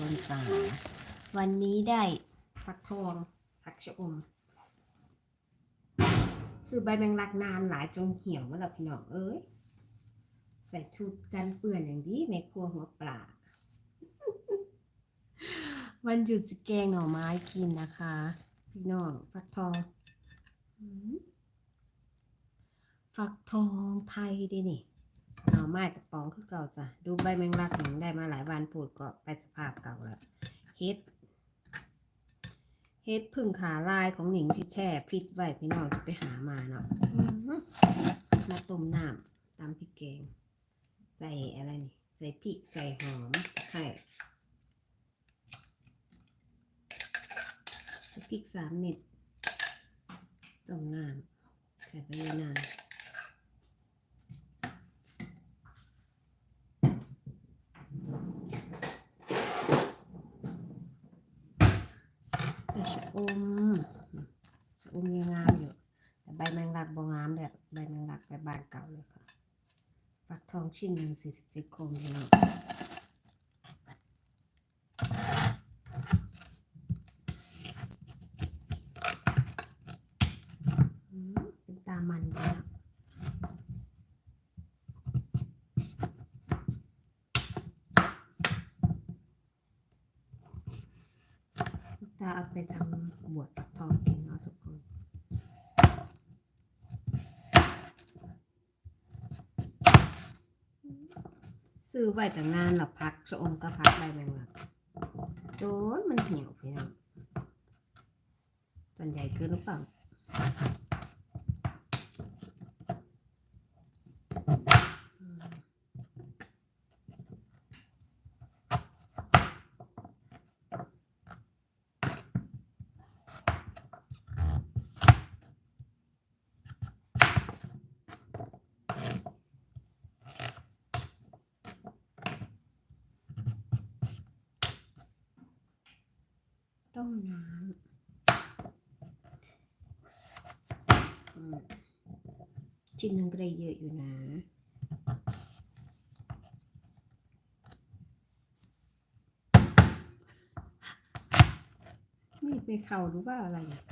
คนสาวันนี้ได้ผักทองผักชะอมซื้อใบแมงลักนานหลายจนเหี่ยวแล้วล่ะพี่น้องเอ้ยใส่ชุดกันเปื่อนอย่างนี้แม่กลัวหัวปลาวันหยุดสแกงหน่อไม้กินนะคะ พี่น้องฟักทองฟักทองไทยดินี่ หน่อไม้กระป๋องคือเก่าจ้ะ ดูใบแมงลักหนึ่งได้มาหลายวันปูดก็ไปสภาพเก่าแล้วเฮ็ดเฮ็ดพึ่งขาลายของหนิงที่แช่ฟิตไว้พี่น้องจะไปหามาเนาะอื้อหือมาต้มน้ำตามพริกแกง ใส่อะไรนี่ ใส่พริกใส่หอมตะไคร้ใส่พริกสามเม็ดต้มน้ำใส่ไปเลยนานแต่ชะ อมชะอมยังงามอยู่แต่ใบแมงลักบองามเลยใบแมงลักใบบานเก่าเลยค่ะฟักทองชิ้นหนึ่งสี่สิบเจ็ดโคมพี่น้องอืมเป็นตามันไปแล้วตาเอาไปทำบวชฟักทองกินเนาะทุกคน ซื้อไว้แต่งานหรอพักชะอมก็พักใบแมงลักโจนมันเหี่ยวพี่น้องส่วนใหญ่คือหรือเปล่าอืมต้มน้ำอืม ชิ้นหนึงก็ได้เยอะอยู่นะมีดไปเข่าหรือว่าอะไรเนี่ย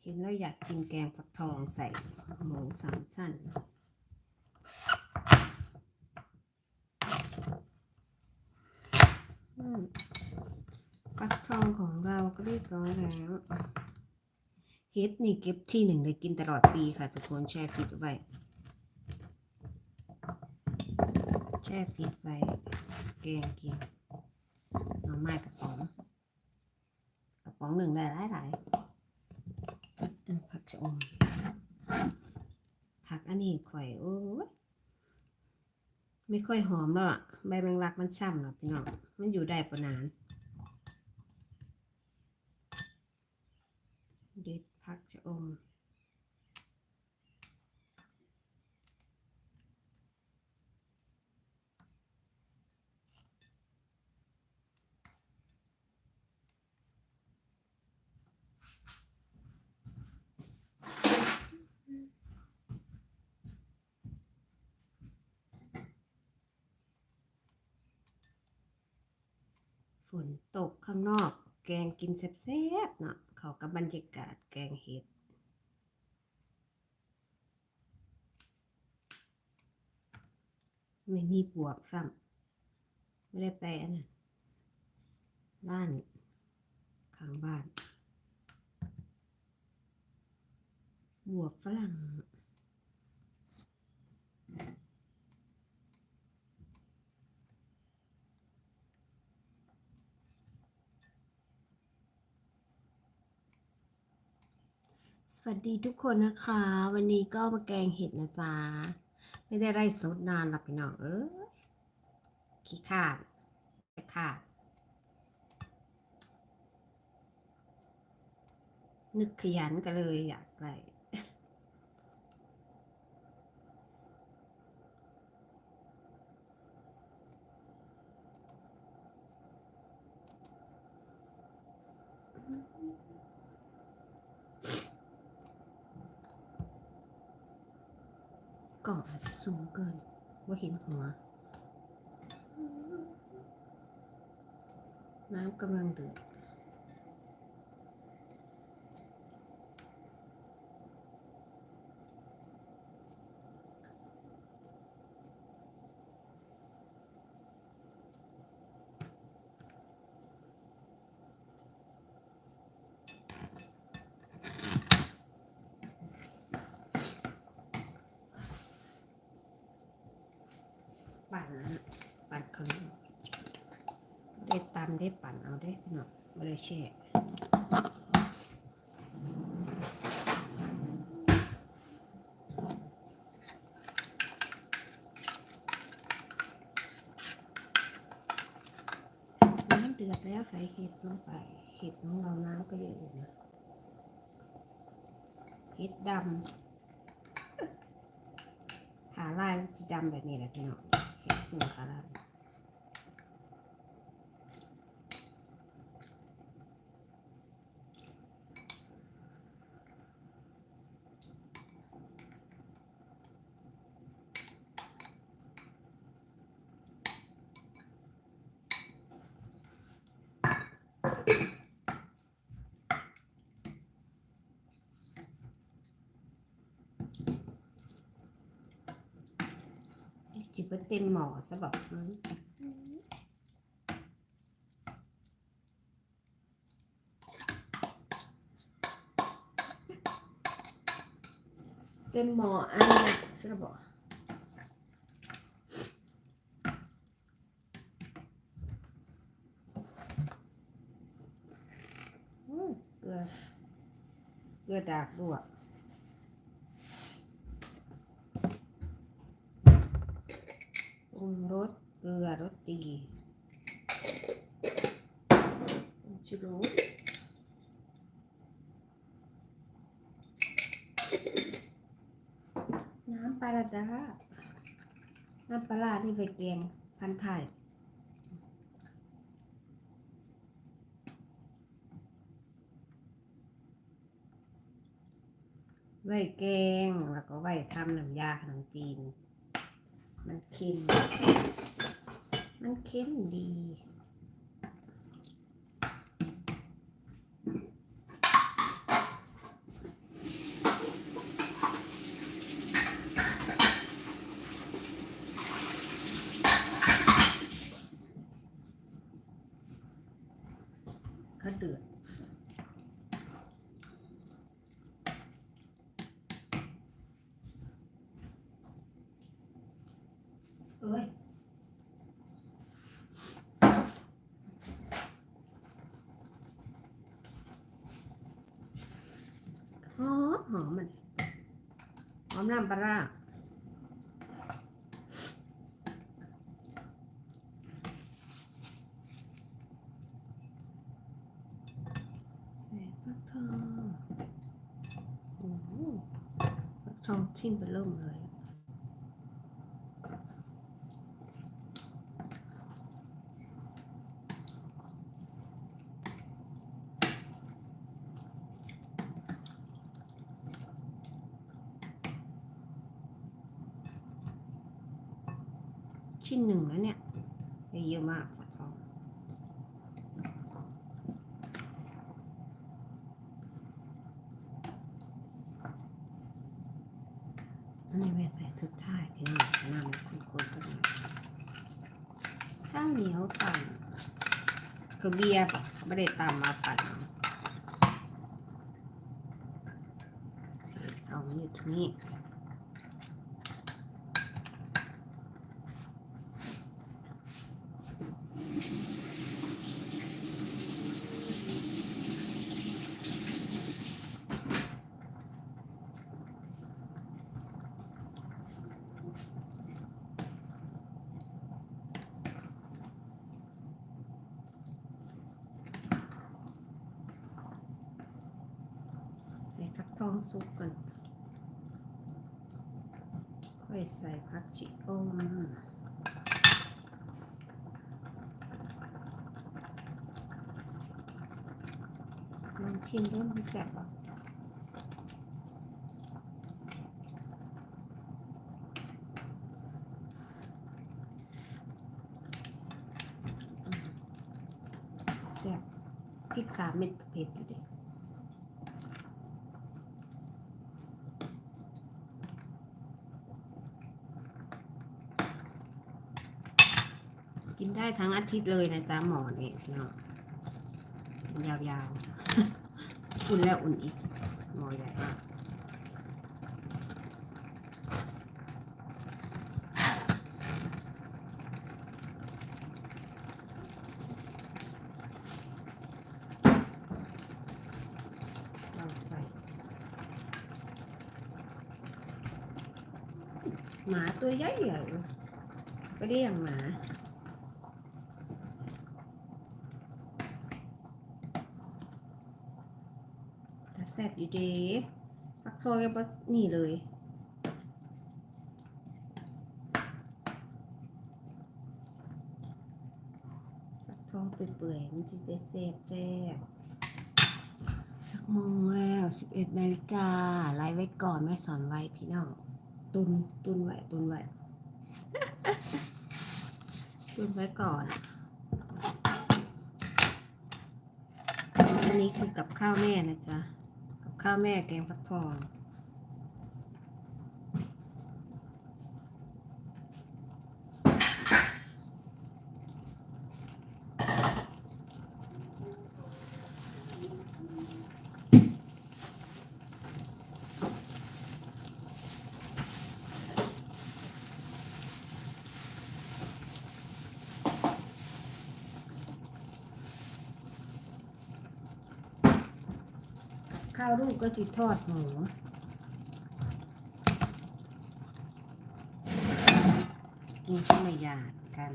เห็นแล้วอยากกินแกงฟักทองใส่หมูสามสั้น อืมฟักทอง ของเราก็เรียบร้อยแล้วเฮ็ดนี่เก็บที่หนึ่งเลยกินตลอดปีค่ะทุกคนแช่ฟิตไว้ แช่ฟิตไว้ แกงกินหน่อไม้กระป๋องกระป๋องหนึ่งได้หลายหลายๆผักชะอมผักอันนี้ข่อยโอ้ยไม่ค่อยหอมแล้วอะใบแมงลักมันช่ำหรอพี่น้องมันอยู่ได้ประนาน เด็ดผัก ชะอมฝนตกข้างนอก แกงกินแซ่บๆเนาะ เขากับบรรยากาศแกงเห็ดไม่มีปวกซ้ำไม่ได้ไปอันนั้นบ้านข้างบ้าน บวกฝรั่ง สวัสดีทุกคนนะคะ วันนี้ก็มาแกงเห็ดนะจ๊ะ ไม่ได้ไร่สดนานหรอกพี่น้องเออขี้ขาดขาดนึกขยันกันเลยอยากไรอื กล่องอาจจะสูงเกิน ว่าเห็นหัว น้ำกำลังเดือด ปั่นนะฮะปั่นเขา ได้ตำได้ปั่นเอาได้พี่น้องไม่ได้แช่น้ำเดือดแล้วใส่เห็ดลงไป เห็ดของเราน้ำก็เยอะอยู่นะเห็ดดำขาลายมันจะดำแบบนี้แหละพี่น้องเห็ดหัวขาลาย จิบไปเต็มหม้อซะบอกมันเต็มหม้ออันนี้ซะบอกเกลือเกลือดากด้วยปรุงรสเกลือรสดี ผงชูรสน้ำปลาร้าน้ำปลาที่ไปแกงพันธุ์ไทยไว้แกงแล้วก็ไว้ทำน้ำยาขนมจีน มันเค็ม มันเค็มดี ก็เดือด เอ้ย หอม หอมมันหอมน้ำปลาใส่ฟักทองโอ้ฟักทองชิ้นไปเริ่มเลย ชิ้นหนึ่งแล้วเนี่ยได้เยอะมากฟักทอง อันนี้แม่ใส่สุดท้ายที่หนี่น้ำมันข้นๆก็ได้ข้าวเหนียวปั่นคือเบียร์ไม่ได้ตามมาปั่นเอาเศษเขาอยู่ตรงนี้ ใส่ฟักองสุกก่อน ค่อยใส่ผักชีโอมลองชิมดูมันแซ่บป่ะแซ่บพริกสามเม็ดเผ็ดอยู่ดิ ได้ทั้งอาทิตย์เลยนะจ๊ะหมอนี่พี่น้องยาวๆ อุ่นแล้วอุ่นอีก หมอใหญ่มากเราไปหมาตัวใหญ่ใหญ่ๆก็เรียกหมา แซ่บอยู่ดีฟักทองยังบ่นี่เลยฟักทองเปื่อยๆมันจะได้แซ่บแซ่บสักโมงแล้วสิบเอ็ดนาฬิกาไลฟ์ไว้ก่อนแม่สอนไว้พี่น้องตุนตุนไว้ตุนไว้ตุนไว้ก่อนอันนี้คือกับข้าวแม่นะจ๊ะ ข้าวแม่แกงฟักทอง ข้าวลูกก็จิทอดหมูกินข้าวไม่ยากกัน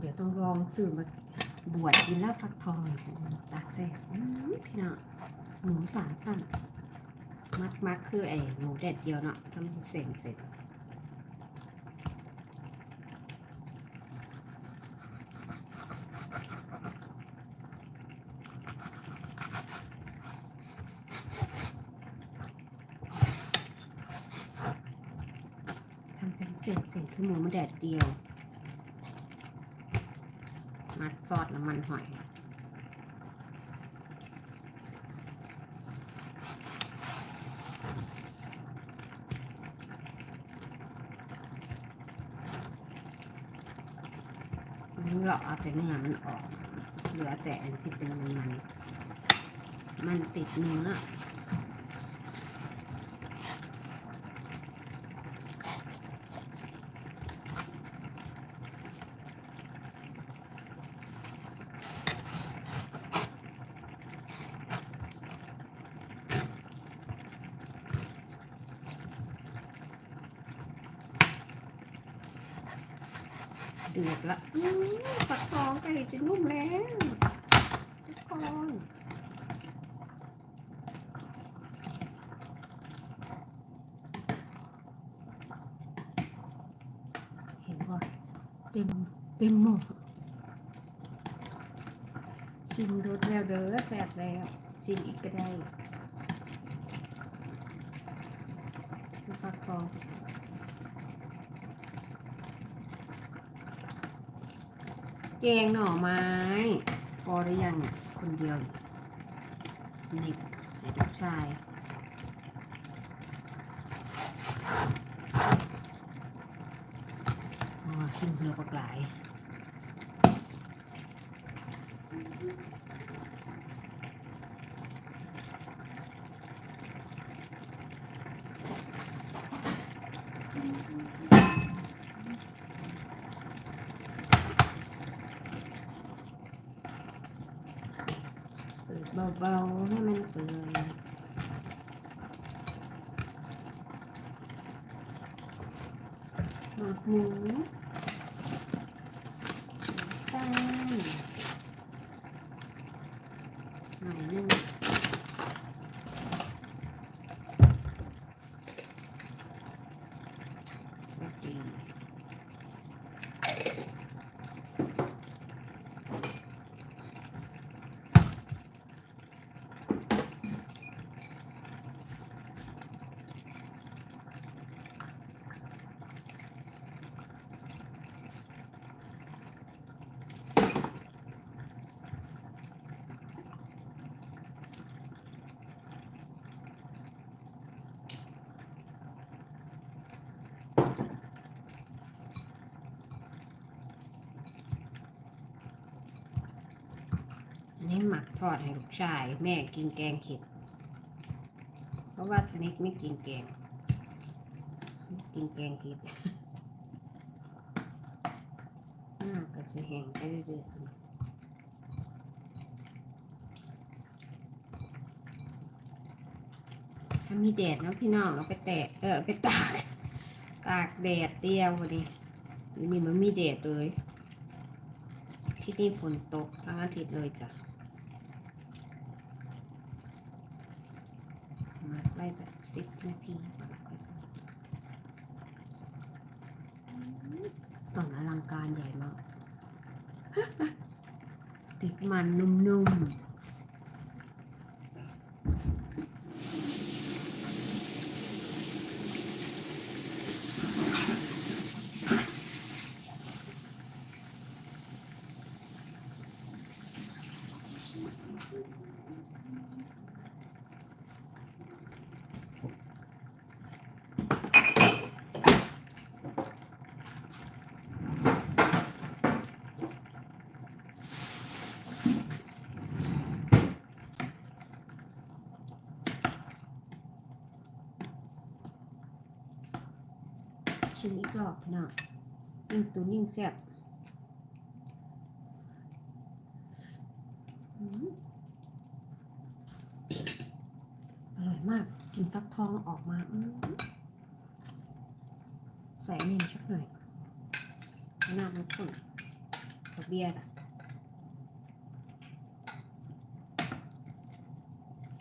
เดี๋ ยวต้องลองซื้อมาบวชกินล้วฟักทองตาแซ่บอื้อพี่น้องหมูสามสั้นมัดมัดคือไอ้หมูแดดเดียวเนาะทำเสร็จเสร็จทำเป็นเศษเศษคือหมูมันแดดเดียว มัด ซอสน้ำมันหอยมันเลาเอาแต่เนื้อมันออกเหลือแต่อันที่เป็นมันมันมันติดเนื้อ ดือดละอื้อฝักทองไก่จะนุ่มแล้วทุกคนเห็นว่าเต็มเต็มหม้อชิมรสแล้วเด้อแซ่บแล้วชิมอีกก็ได้ดูฟักทอง แกงหน่อไม้ พอหรือยังเนี่ยคนเดียวสนิทให้ลูกชายอ๋อกินเพื่อปลากหลาย เบาๆให้มันเปื่อยหมักหมูตั้งหน่อยนึง ทอดให้ลูกชาย แม่กินแกงเห็ดเพราะว่าสนิกไม่กินแกงกินแกงเห็ดหน้าก็จะแห้งไปเรื่อยๆถ้ามีแดดนะพี่น้องเอาไปแตะเออไปตาก ตากแดดเดียวพอดีนี่มันมีแดดเลย ที่นี่ฝนตกทั้งอาทิตย์เลยจ้ะ มา ไปแบบสิบนาทีก่อนค่อยๆตอนอลังการใหญ่มากติดมันนุ่มๆ ชิมอีกรอบพี่น้องยิ่งตุนยิ่งแซ่บอร่อยมากกินฟักทองออกมาใส่เนมสักหน่อยน้ำมันข้นกับเบียร์อะ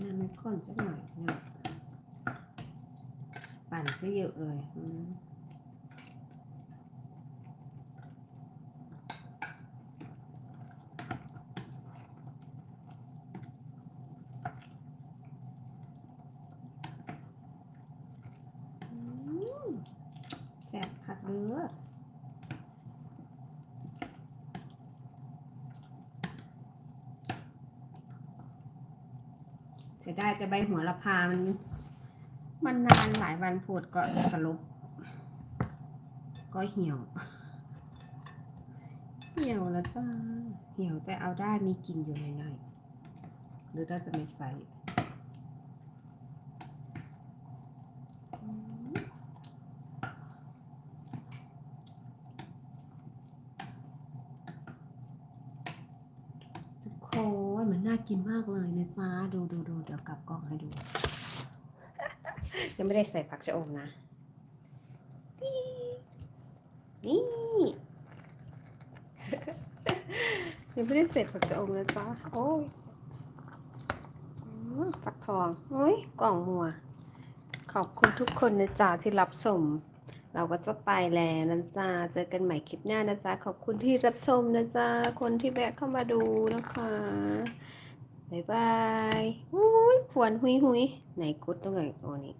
น้ำมันข้นสักหน่อยเนาะปั่นซะเยอะเลยอืมอืมแซ่บคักเด้อเสียดายแต่ใบหัวละพา มัน มันนานหลายวันปวดก็สลบก็เหี่ยว เหี่ยวแล้วจ้า เหี่ยวแต่เอาได้มีกินอยู่หน่อยๆหรือเราจะไม่ใส่ โอืมทุกคนมันน่ากินมากเลยในฟ้าดูดูดูเดี๋ยวกลับกล้องให้ดู ยังไม่ได้ใส่ผักชะอมนะนี่ยังไม่ได้ใส่ผักชะอมนะจ๊ะโอ้ยฟักทองโอ้ยกล่องมัว ขอบคุณทุกคนนะจ๊ะที่รับชม เราก็จะไปแล้วนะจ๊ะเจอกันใหม่คลิปหน้านะจ๊ะขอบคุณที่รับชมนะจ๊ะคนที่แวะเข้ามาดูนะคะบ๊ายบายอุ้ยขวนหุยหุยไหนกุดตรงไหนโอ้นี่